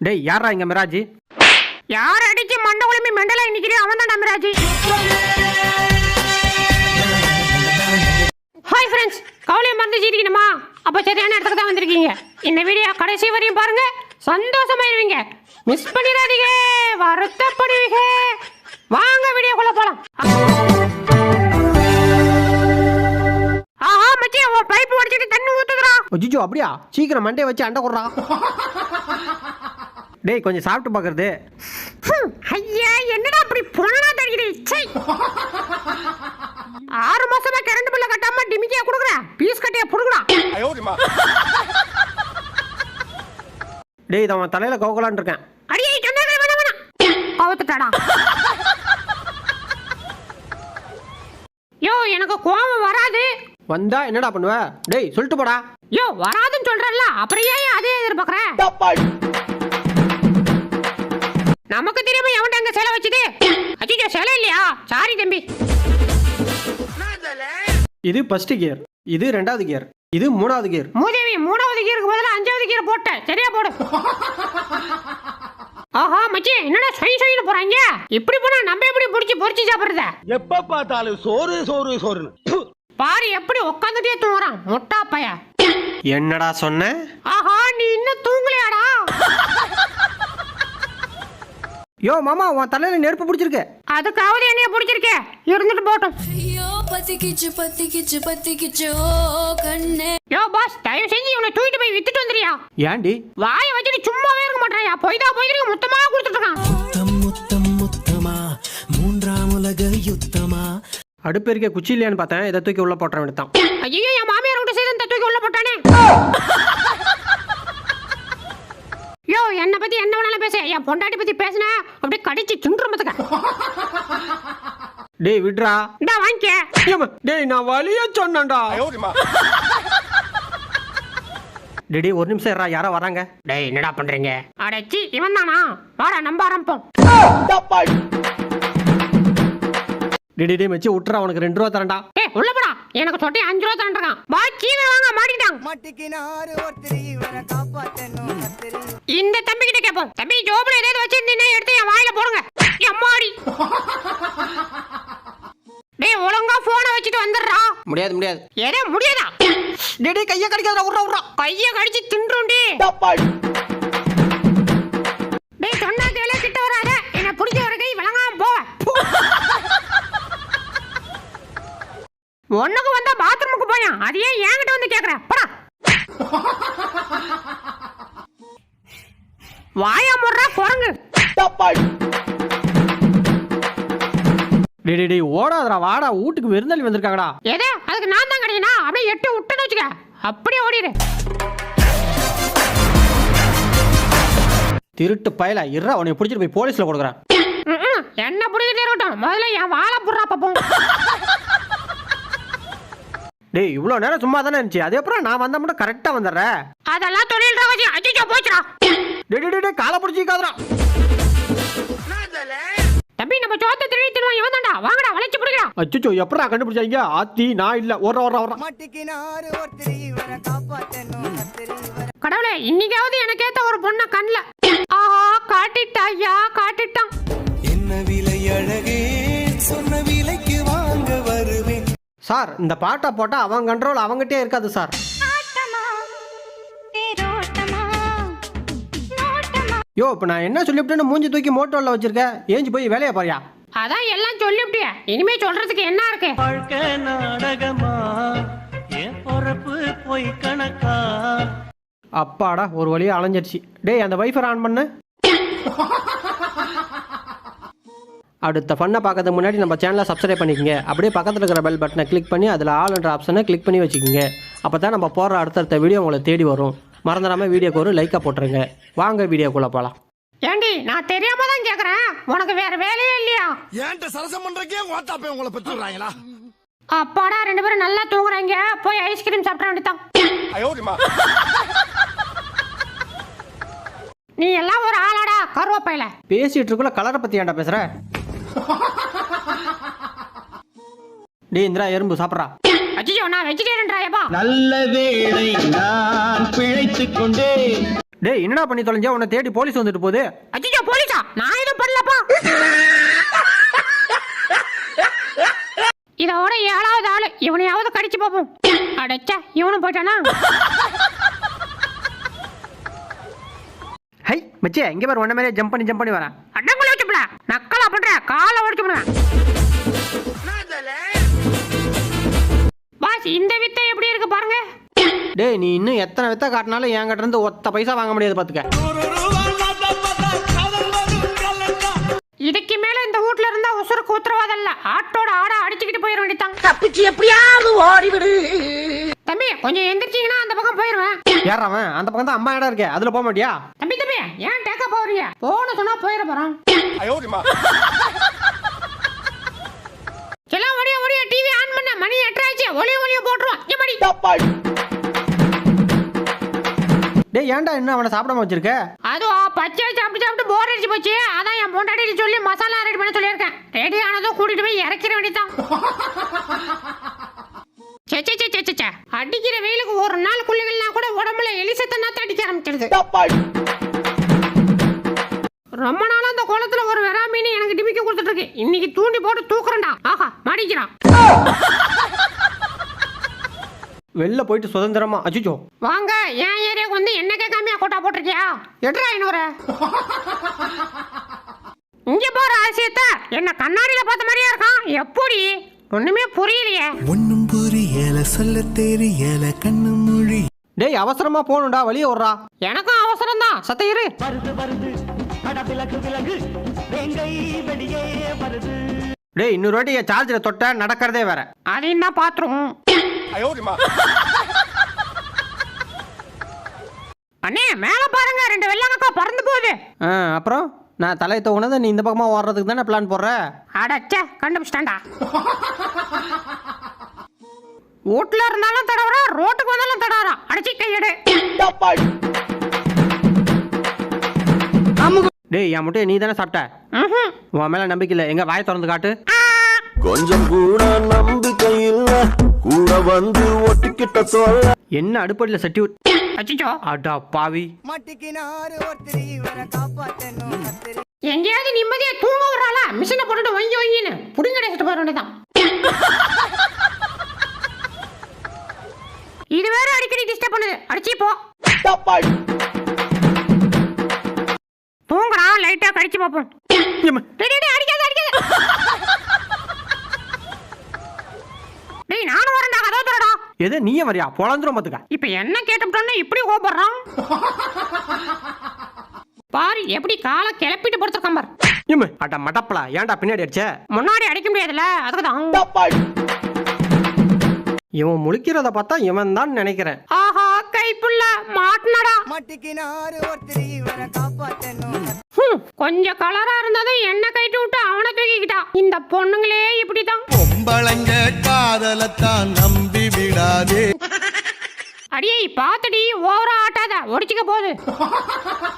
டேய் யாரா இங்க மிராஜி? யார் அடிச்சு மண்டை குழம்பி மெண்டலா நிக்கிறேன் அவன் தான் நம்பராஜி ஹாய் ஃப்ரெண்ட்ஸ் கவலையை மறந்து சிரிக்கணுமா அப்போ சரியான இடத்துக்கு தான் வந்திருக்கீங்க. இந்த வீடியோ கடைசி வரையும் பாருங்க. சந்தோஷமாயிருவீங்க. மிஸ் பண்ணிடாதீங்க. வருத்தப்படுவீங்க. வாங்க வீடியோக்குள்ள போலாம். ஆஹா மச்சி உன் பைப் உடைச்சிட்டு தண்ணி ஊத்துக்கிறா அஜிஜோ அப்படியா? சீக்கிரம் மண்டே வச்சு அண்டை கொடுறா டேய் கொஞ்சம் சாப்பிட்டு பார்க்கறது ஐயா என்னடா அப்படி பொண்ணா தெரியுது சை. ஆறு மாசமா கரண்ட் பில்ல கட்டாம டிமிக்கியா குடுக்குற? பீஸ் கட்டியா புடுங்கடா டேய் இதை அவன் தலையில கோகலான் இருக்கேன். அடியே சொன்னாங்க வேணாம் வேணாம். அவுத்துட்டாடா யோ எனக்கு கோபம் வராது. வந்தா என்னடா பண்ணுவ? டேய் சொல்லிட்டு போடா. யோ வராதுன்னு சொல்றல்ல அப்புறம் ஏன் அதே எதிர்பார்க்கற? நமக்கு தெரியாம எவன்டா அங்க சிலை வச்சுது? அச்சோ சிலை இல்லையா? சாரி தம்பி. இது ஃபர்ஸ்ட் கியர் இது ரெண்டாவது கியர் இது மூணாவது கியர் மூதேவி மூணாவது கீருக்கு பதிலா அஞ்சாவது கீர் போட்டேன் சரியா போடு. ஆஹா மச்சி என்னடா சொய் சொயின்னு போறாங்க? இப்படி போனா நம்ம எப்படி பிடிச்சி பொரிச்சு சாப்பிடுறத? எப்ப பார்த்தாலும் சோறு சோறு சோறுன்னு. பாரு எப்படி உட்காந்துட்டே தூங்குறான். முட்டா பைய. என்னடா சொன்ன? ஆஹா நீ இன்னும் தூங்கலையாடா? யோ மாமா உன் தலையில நெருப்பு பிடிச்சிருக்கு. அதுக்காவது என்னைய பிடிச்சிருக்கே. இருந்துட்டு போட்டும் ஐயோ பத்திக்கிச்சு பத்திக்கிச்சு பத்திக்கிச்சு கண்ணே. யோ பாஸ் தயவு செஞ்சு இவனை தூக்கிட்டு போய் வித்துட்டு வந்துறியா ஏன்டி? வாயை வச்சுட்டு சும்மாவே இருக்க மாட்டாயா பொய்தா போயிருக்க மொத்தமா கொடுத்துட்டு இருக்கான் முத்தம் முத்தம் முத்தமா. மூன்றாம் உலக யுத்தமா. அடுப்பு இருக்க குச்சி இல்லையான்னு பார்த்தேன் இதை தூக்கி உள்ள போட்டுற வேண்டியதான் ஐயோ என் மாமியார் விட்டு செய்து இந்த தூக்கி உள்ள போட்டானே. என்னை பத்தி என்ன வேணாலும் பேச. என் பொண்டாட்டி பத்தி பேசின அப்படியே கடிச்சு தின்றும் பத்துக்க. டேய் விட்றா. இந்தா வாங்கிக்க. டேய் நான் வலிய சொன்னேன்டா. டேய், ஒரு நிமிஷம் இருடா யாரோ வராங்க. டேய் என்னடா பண்றீங்க? அடச்சி இவன் தானா? வாடா நம்ப ஆரம்பிப்போம். டேய் டேய், மச்சி விட்டுறா உனக்கு ரெண்டு ரூபா தரேன்டா. ஏ உள்ள போடா. எனக்கு சொட்டி அஞ்சு ரூபா தரேன் பா கீழே வாங்க மாட்டிட்டாங்க மாட்டிக்கினாரு ஒருத்தர் இவரை காப்பாத்தணும் இந்த தம்பி கிட்ட கேட்போம் தம்பி ஜோப்ல ஏதாவது வச்சிருந்தீங்கன்னா எடுத்து என் வாயில போடுங்க. எம்மாடி டேய் ஒழுங்கா போனை வச்சுட்டு வந்துடுறா. முடியாது முடியாது. ஏதோ முடியாதா? டேய் டேய் கையை கடிக்காதடா விட்றா விட்றா கைய கடிச்சு தின்றுண்டி. டேய் சொன்னா கேளு கிட்ட வராத. என்ன பிடிச்ச ஒரு கை விளங்காம போவ. ஒண்ணுக்கு வந்தா பாத்ரூமுக்கு போயா அது ஏன் என்கிட்ட வந்து கேக்குற. போடா. வாயா முடுறா குரங்கு. டேய் டேய் ஓடாதடா வாடா வீட்டுக்கு விருந்தாளி வந்திருக்காங்கடா. எதே அதுக்கு நான் தான் கிடையானா? அப்படியே எட்டு விட்டுன்னு வச்சுக்க. அப்படியே ஓடிடு. திருட்டு பயல இருடா உன்னை பிடிச்சிட்டு போய் போலீஸ்ல கொடுக்குறேன். ம்ம். என்ன பிடிக்கிட்டே இருக்கட்டும். முதல்ல என் வாழை புடுறா பாப்போம் டேய் இவ்வளோ நேரம் சும்மா தானே இருந்துச்சு. அதே அப்புறம் நான் வந்தா மட்டும் கரெக்டாக வந்துடுறேன் அதெல்லாம் தொழில் ரகசி அஜிஜா போச்சுடா டேய் டேய், டேய் டேய் காலை பிடிச்சிக்காதடா தம்பி நம்ம சோத்த திருடி திருவா இவன் தான்டா. வாங்கடா வளைச்சு பிடிக்கடா. அச்சோ எப்படா கண்டுபிடிச்சாங்க? ஆத்தி நான் இல்ல. மாட்டிக்கினாரு ஒருத்தர் இவரை காப்பாத்தணும். கத்திரி இவரை கடவுளே இன்னைக்காவது எனக்கு ஏத்த ஒரு பொண்ண கண்ணுல ஆஹா காட்டிட்டா ஐயா காட்டிட்டான். என்ன விலை அழகே? சொன்ன சார் இந்த பாட்டை போட்டா அவன் கண்ட்ரோல் அவங்ககிட்டே இருக்காது சார். யோ இப்போ நான் என்ன சொல்லிவிட்டேன்னு மூஞ்சி தூக்கி மோட்டோவில் வச்சிருக்கேன் ஏஞ்சி போய் வேலையை பாரியா? அதான் எல்லாம் சொல்லிவிட்டிய. இனிமே சொல்றதுக்கு என்ன இருக்கு? வாழ்க்கை நாடகமா? என் பொறப்பு போய் கணக்கா? அப்பாடா ஒரு வழியா அலைஞ்சிருச்சு. டேய் அந்த வைஃபர் ஆன் பண்ணு. அடுத்த ஃபன்னை பார்க்கறதுக்கு முன்னாடி நம்ம சேனலை சப்ஸ்கிரைப் பண்ணிக்கங்க. அப்படியே பக்கத்தில் இருக்கிற பெல் பட்டனை கிளிக் பண்ணி அதில் ஆல்ன்ற ஆப்ஷனை கிளிக் பண்ணி வச்சுக்கோங்க. அப்போ தான் நம்ம போடுற அடுத்தடுத்த வீடியோ உங்களை தேடி வரும். மறந்துடாமல் வீடியோக்கு ஒரு லைக்காக போட்டுருங்க. வாங்க வீடியோக்குள்ளே போகலாம் ஏண்டி நான் தெரியாம தான் கேக்குறேன். உனக்கு வேற வேலையே இல்லையா? ஏன்ட்ட சரசம் பண்றக்கே ஓட்டாப்பே உங்களை பெற்று விடுறாங்களா அப்பாடா ரெண்டு பேரும் நல்லா தூங்குறாங்க. போய் ஐஸ்கிரீம் சாப்பிட வேண்டியதான் நீ எல்லாம் ஒரு ஆளாடா கருவப்பையில பேசிட்டு இருக்குள்ள கலரை பற்றி ஏன்டா பேசுகிற டேய் இந்திரா எறும்பு சாப்பிட்றா. அச்சியோ நான் வெஜிடேரியன்டா ஏப்பா நல்ல வேளை நான் பிழைத்துக் கொண்டேன். டேய் என்னடா பண்ணி தொலைஞ்சா? உன்னை தேடி போலீஸ் வந்துட்டு போகுது. அச்சோ போலீஸா? நான் எதுவும் பண்ணலப்பா. இதோட ஏழாவது ஆளு இவனையாவது கடிச்சு பார்ப்போம் அடைச்சா இவனும் போயிட்டானா? ஹை மச்சே இங்க பாரு உன்ன மாதிரியே ஜம்ப் பண்ணி ஜம்ப் பண்ணி வரேன். பண்ற பண்ணுவேன் பாஸ் இந்த வித்தை எப்படி இருக்கு பாருங்க. டேய் நீ இன்னும் எத்தனை வித்த காட்டினாலும் என்கிட்ட இருந்து ஒத்த பைசா வாங்க முடியாது பாத்துக்க. இதுக்கு மேல இந்த வீட்ல இருந்தா உசுருக்கு உத்தரவாதம் இல்ல. ஆட்டோட ஆட அடிச்சுக்கிட்டு போயிட வேண்டியதான் தப்பிச்சு எப்படியாவது ஓடிவிடு. தம்பி கொஞ்சம் எந்திரிச்சீங்கன்னா அந்த பக்கம் போயிருவேன். யார் அவன். அந்த பக்கம் தான் அம்மா இடம் இருக்கே. அதுல போக மாட்டியா? தம்பி தம்பி ஏன் டேக்க போறீங்க போன சொன்னா போயிட போறோம். டேய் ஏன்டா இன்னும் அவனை சாப்பிடாம வச்சிருக்க? அதுவும் பச்சை சாப்பிட்டு சாப்பிட்டு போர் அடிச்சு போச்சு. அதான் என் பொண்டாட்டி சொல்லி மசாலா ரெடி பண்ண சொல்லியிருக்கேன். ரெடி ஆனதும் கூட்டிட்டு போய் இறக்கிற வேண்டியதான் சே சே, சே, சே, சே, சே. அடிக்கிற வெயிலுக்கு ஒரு நாள் குள்ளைகள்னா கூட உடம்புல எலிசத்தை நாத்த அடிக்க ஆரம்பிச்சிருது. ரொம்ப நாளா அந்த குளத்துல ஒரு வெறா மீன் எனக்கு டிமிக்க கொடுத்துட்டு இருக்கு. இன்னைக்கு தூண்டி போட்டு தூக்குறேன்டா. ஆஹா மாடிக்கிறான். வெளில போயிட்டு சுதந்திரமா அச்சுச்சோ வாங்க என் ஏரியாவுக்கு வந்து என்ன கேட்காமையா கோட்டா போட்டிருக்கியா? எட்ரா ஐநூறு இங்க போற ஆசியத்த என்ன கண்ணாடியில பார்த்த மாதிரியா இருக்கான்? எப்படி? ஒண்ணுமே புரியலையே. ஒன்னும் புரியல சொல்ல தெரியல கண்ணு மொழி. டேய் அவசரமா போகணும்டா வழிய விட்றா. எனக்கும் அவசரம் தான் சத்த இரு. வருது வருது. அட விலகு விலகு வேங்கை வெளியே வருது. டேய் இன்னொரு வாட்டி என் சார்ஜரை தொட்ட நடக்கிறதே வேற. அண்ணே மேல பாருங்க ரெண்டு வெள்ளங்கக்கா பறந்து போகுது. ஆ அப்புறம்? நான் தலையை தோணுதை நீ இந்த பக்கமா ஓடுறதுக்கு தானே பிளான் போடுற? அடச்சே கண்டுபிடிச்சிட்டான்டா வீட்டுல இருந்தாலும் தடவரா ரோட்டுக்கு வந்தாலும் தடவரா அடிச்சு கையெடு. டேய் என் முட்டையை நீ தானே சாப்பிட்ட. உன் மேல நம்பிக்கை இல்லை. எங்க வாயை திறந்து காட்டு. கொஞ்சம் கூட நம்பிக்கை கூட வந்து ஒட்டிக்கிட்ட சொல்ல என்ன அடுப்படியில் சட்டி அச்சச்சோ. அடா பாவி. மட்டிக்கினாரு ஒருத்தர் இவரை காப்பாத்தணும் கத்திரி எங்கேயாவது நிம்மதியா தூங்க விடுறாளா? மிஷினை போட்டுட்டு வங்கி வங்கின்னு புடிங்க அடிச்சிட்டு போயிட வேண்டியதான் இது வேற அடிக்கடி டிஸ்டர்ப் பண்ணுது. அடிச்சு போ. தூங்குறா லைட்டா கடிச்சு பார்ப்போம். ஏம்மா, டேய், டேய், டேய், அடிக்காத அடிக்காத டேய் நானும் வரேன்டா கதவு திறடா எது நீயே வரியா? பொழந்துரும் பாத்துக்க. இப்ப என்ன கேட்டுட்டோன்னு இப்படி கோபப்படுறான்? பாரு எப்படி காலை கிளப்பிட்டு படுத்திருக்கான் பாரு. ஏம்மா, அட மடப்பலா ஏன்டா பின்னாடி அடிச்ச? முன்னாடி அடிக்க முடியாதுல்ல அதுக்கு தான் இவன் முழிக்கிறத பார்த்தா இவன் தான் நினைக்கிறேன். ஆஹா கைப்புள்ள மாட்டினடா. மட்டிக்கினாரு ஒருத்தர் இவரை காப்பாத்தணும். ஹம், கொஞ்சம் கலரா இருந்ததும் என்ன கைட்டு விட்டு அவனை தூக்கிக்கிட்டா. இந்த பொண்ணுங்களே இப்படிதான் பொம்பளைங்க காதலத்தான் அடியே பாத்தடி